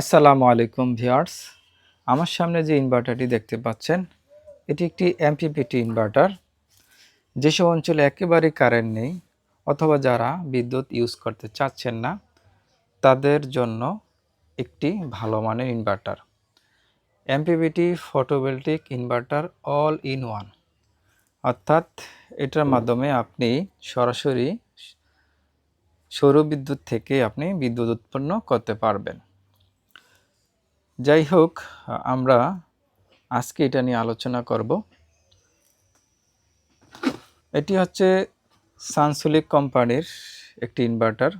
আসসালামু আলাইকুম ভিউয়ার্স। আমার সামনে যে ইনভার্টারটি দেখতে পাচ্ছেন, এটি একটি এমপিপিটি ইনভার্টার। যেসব অঞ্চলে একেবারেই কারেন্ট নেই অথবা যারা বিদ্যুৎ ইউজ করতে চাচ্ছেন না, তাদের জন্য একটি ভালো মানের inverter. MPPT photovoltaic inverter all in one. অর্থাৎ এটার মাধ্যমে আপনি সরাসরি সৌর বিদ্যুৎ থেকে আপনি বিদ্যুৎ উৎপন্ন করতে পারবেন। যাই হোক আমরা আজকে এটা নিয়ে আলোচনা করব। এটি হচ্ছে সানসুলিক কোম্পানির একটি ইনভার্টার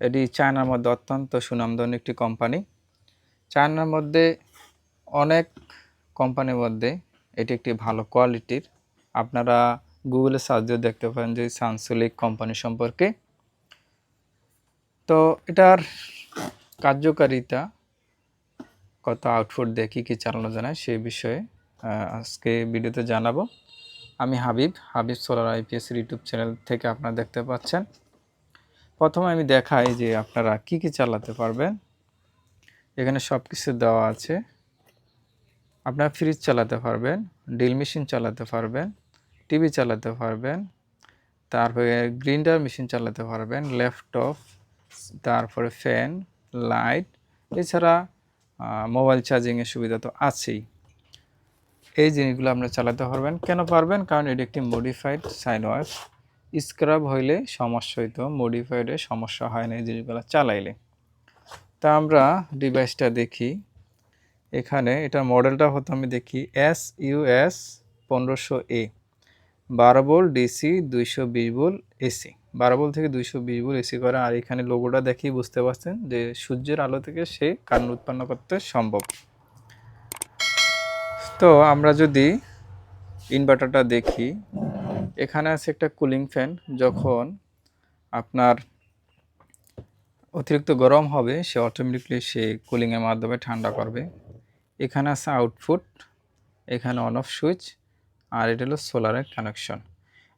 এটি চায়নার মধ্যে অত্যন্ত সুনামধন্য একটি কোম্পানি। চায়নার মধ্যে অনেক কোম্পানির মধ্যে এটি একটি ভালো কোয়ালিটির আপনারা গুগলে দিয়ে দেখতে পারেন যে সানসুলিক কোম্পানি সম্পর্কে। তো এটার কার্যকারিতা কত আউটপুট দিয়ে কী কী চালানো যায় সেই বিষয়ে আজকে ভিডিওতে জানাব। আমি Habib Habib solar IPS YouTube channel থেকে আপনারা দেখতে পাচ্ছেন। প্রথমে আমি দেখাই যে আপনারা কি কি চালাতে পারবেন। এখানে সব কিছু দেওয়া আছে। আপনারা ফ্রিজ চালাতে পারবেন ড্রিল মেশিন চালাতে পারবেন টিভি চালাতে পারবেন, তারপরে গ্রিন্ডার মেশিন চালাতে পারবেন ল্যাপটপ তারপরে ফ্যান লাইট এছাড়া মোবাইল চার্জিংয়ের সুবিধা তো আছেই। এই জিনিসগুলো আপনারা চালাতে পারবেন। কেন পারবেন? কারণ এটি একটি মডিফাইড সাইন ওয়াইফ স্ক্রাব হইলে সমস্যা হইতো মডিফাইডে সমস্যা হয় না এই জিনিসগুলো চালাইলে। তা আমরা ডিভাইসটা দেখি। এখানে এটার মডেলটা হতো আমি দেখি। এস ইউএস পনেরোশো এ বারো বোল ডিসি দুইশো বিশ বোল এসি। বারো বোল থেকে দুইশো বিশ বোল এসি করে। আর এখানে লোগোটা দেখেই বুঝতে পারছেন যে সূর্যের আলো থেকে সে কারেন্ট উৎপন্ন করতে সম্ভব। তো আমরা যদি ইনভার্টারটা দেখি, এখানে আছে একটা কুলিং ফ্যান যখন আপনার অতিরিক্ত গরম হবে, সে অটোমেটিকলি সে কুলিংয়ের মাধ্যমে ঠান্ডা করবে। এখানে আছে আউটপুট এখানে অন অফ সুইচ আর এটা হলো সোলারের কানেকশন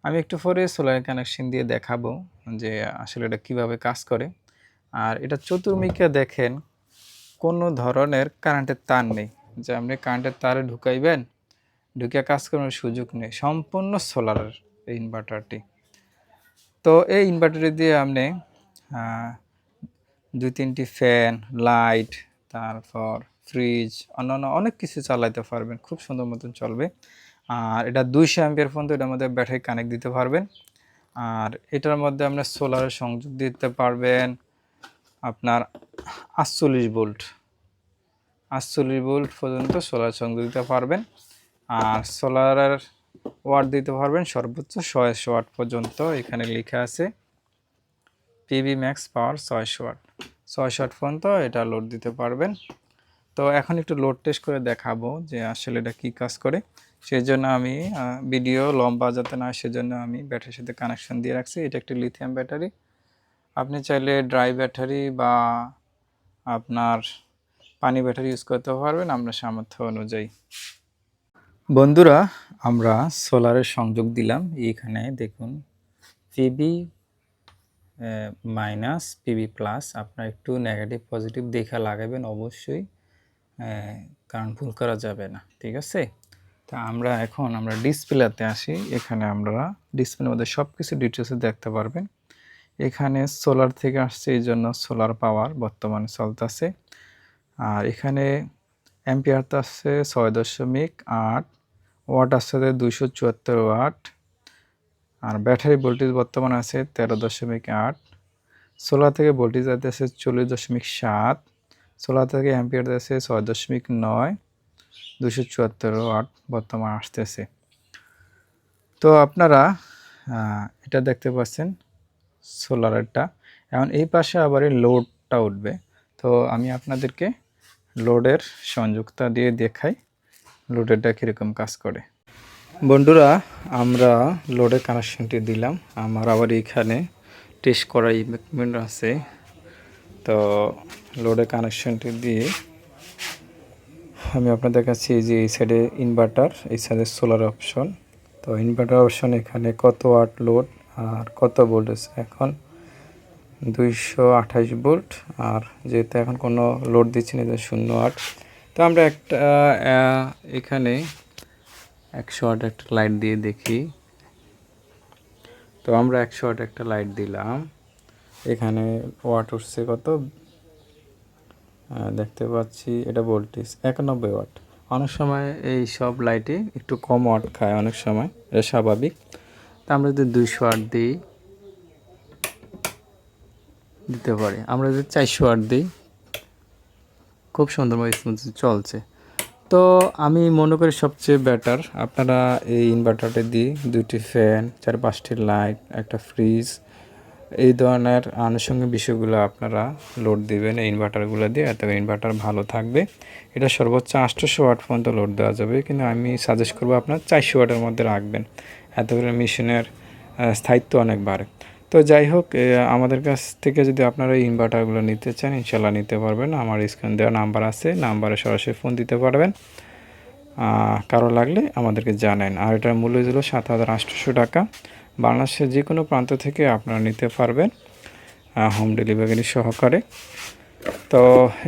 আমি একটু পরে সোলারের কানেকশন দিয়ে দেখাবো যে আসলে এটা কীভাবে কাজ করে। আর এটা চতুর্মিকে দেখেন, কোনো ধরনের কারেন্টের তার নেই। যে আপনি কারেন্টের তারে ঢুকাইবেন ঢুকে কাজ করার সুযোগ নেই। সম্পূর্ণ সোলারের এই ইনভার্টারটি তো এই ইনভার্টারটি দিয়ে আপনি দুই তিনটি ফ্যান লাইট তারপর ফ্রিজ অন্যান্য অনেক কিছু চালাইতে পারবেন। খুব সুন্দর মতন চলবে। আর এটা দুইশো অ্যাম্পিয়ার পর্যন্ত এটার মধ্যে ব্যাটারি কানেক্ট দিতে পারবেন। আর এটার মধ্যে আপনার সোলারের সংযোগ দিতে পারবেন আপনার আটচল্লিশ ভোল্ট। আটচল্লিশ ভোল্ট পর্যন্ত সোলার সংযোগ দিতে পারবেন। আর সোলারের ওয়াট দিতে পারবেন সর্বোচ্চ ছয়শো ওয়াট পর্যন্ত। এখানে লেখা আছে পিবি ম্যাক্স পাওয়ার ছয়শো ওয়াট ছয়শো ওয়াট পর্যন্ত এটা লোড দিতে পারবেন। তো এখন একটু লোড টেস্ট করে দেখাবো যে আসলে এটা কী কাজ করে। সেই জন্য আমি ভিডিও লম্বা যাতে না সেজন্য আমি ব্যাটারির সাথে কানেকশন দিয়ে রাখছি। এটা একটি লিথিয়াম ব্যাটারি আপনি চাইলে ড্রাই ব্যাটারি বা আপনার পানি ব্যাটারি ইউজ করতে পারবেন আপনার সামর্থ্য অনুযায়ী। বন্ধুরা, আমরা সোলারের সংযোগ দিলাম। এইখানে দেখুন পিবি মাইনাস পিবি প্লাস আপনার একটু নেগেটিভ পজিটিভ দেখা লাগাবেন অবশ্যই। কারণ ভুল করা যাবে না, ঠিক আছে? তা আমরা এখন আমরা ডিসপ্লেতে আসি, এখানে আমরা ডিসপ্লের মধ্যে সব কিছু ডিটেলসে দেখতে পারবেন। এখানে সোলার থেকে আসছে, এই জন্য সোলার পাওয়ার বর্তমানে চলতেছে। আর এখানে অ্যাম্পিয়ার তো আসছে ছয় দশমিক আট ওয়াট আসছে দুইশো চুয়াত্তর ওয়াট আর ব্যাটারি ভোল্টেজ বর্তমানে আছে তেরো দশমিক আট। সোলার থেকে ভোল্টেজ আছে চল্লিশ দশমিক সাত। সোলার থেকে অ্যাম্পিয়ার আছে ছয় দশমিক নয় দুশো চুয়াত্তর ওয়াট বর্তমান আসতেছে। তো আপনারা এটা দেখতে পাচ্ছেন সোলারেরটা। এখন এই পাশে আবার এই লোডটা উঠবে। তো আমি আপনাদেরকে লোডের সংযুক্তা দিয়ে দেখাই, লোডেরটা কীরকম কাজ করে। বন্ধুরা, আমরা লোডের কানেকশনটি দিলাম। আমার আবার এইখানে টেস্ট করা ইকুইপমেন্ট আছে। তো লোডের কানেকশনটি দিয়ে আমি আপনাদের কাছে যে এই সাইডে ইনভার্টার এই সাইডে সোলার অপশন তো ইনভার্টার অপশন এখানে কত ওয়াট লোড আর কত ভোল্টেজ এখন দুইশো আঠাশ ভোল্ট আর যেহেতু এখন কোনো লোড দিচ্ছি না শূন্য আট তো আমরা একটা এখানে একশো আট একটা লাইট দিয়ে দেখি। তো আমরা একশো আট একটা লাইট দিলাম। এখানে ওয়াট উঠছে কত? দেখতে পাচ্ছি, এটা ভোল্টেজ, একানব্বই ওয়াট অনেক সময় এই সব লাইটে একটু কম ওয়াট খায়, অনেক সময়, এটা স্বাভাবিক। তা আমরা যদি দুইশো ওয়াট দিই, দিতে পারি। আমরা যদি চারশো ওয়াট দিই, খুব সুন্দরভাবে স্মুথ চলছে। তো আমি মনে করি সবচেয়ে বেটার আপনারা এই ইনভার্টারটা দিয়ে দুইটি ফ্যান চার পাঁচটি লাইট একটা ফ্রিজ এই ধরনের আনুষঙ্গিক বিষয়গুলো আপনারা লোড দিবেন, এই ইনভার্টারগুলো দিয়ে এত ইনভার্টার ভালো থাকবে। এটা সর্বোচ্চ আটশোশো ওয়াট পর্যন্ত লোড দেওয়া যাবে, কিন্তু আমি সাজেস্ট করব আপনার চারশো ওয়াটের মধ্যে রাখবেন। এত করে মেশিনের স্থায়িত্ব অনেক বাড়ে। তো যাই হোক আমাদের কাছ থেকে যদি আপনারা এই ইনভার্টারগুলো নিতে চান ইনশাল্লাহ নিতে পারবেন। আমার স্ক্রিন দেওয়া নাম্বার আছে নাম্বারে সরাসরি ফোন দিতে পারবেন। কারও লাগলে আমাদেরকে জানেন। আর এটার মূল্য ছিল সাত হাজার আটশোশো টাকা। বাংলাদেশের যে কোনো প্রান্ত থেকে আপনারা নিতে পারবেন হোম ডেলিভারি সহকারে। তো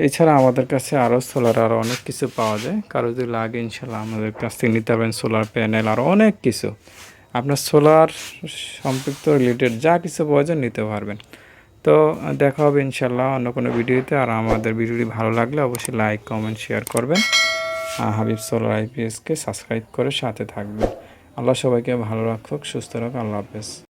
এছাড়া আমাদের কাছে আরও সোলার আরও অনেক কিছু পাওয়া যায়। কারও যদি লাগে ইনশাল্লাহ আমাদের কাছ থেকে নিতে পারবেন সোলার প্যানেল আরও অনেক কিছু। আপনার সোলার সম্পৃক্ত রিলেটেড যা কিছু প্রয়োজন নিতে পারবেন। তো দেখা হবে ইনশাল্লাহ অন্য কোনো ভিডিওতে। আর আমাদের ভিডিওটি ভালো লাগলে অবশ্যই লাইক কমেন্ট শেয়ার করবেন। হাবিব সোলার আইপিএসকে সাবস্ক্রাইব করে সাথে থাকবেন। আল্লাহ সবাইকে ভালো রাখুক সুস্থ রাখুক আল্লাহ হাফেজ।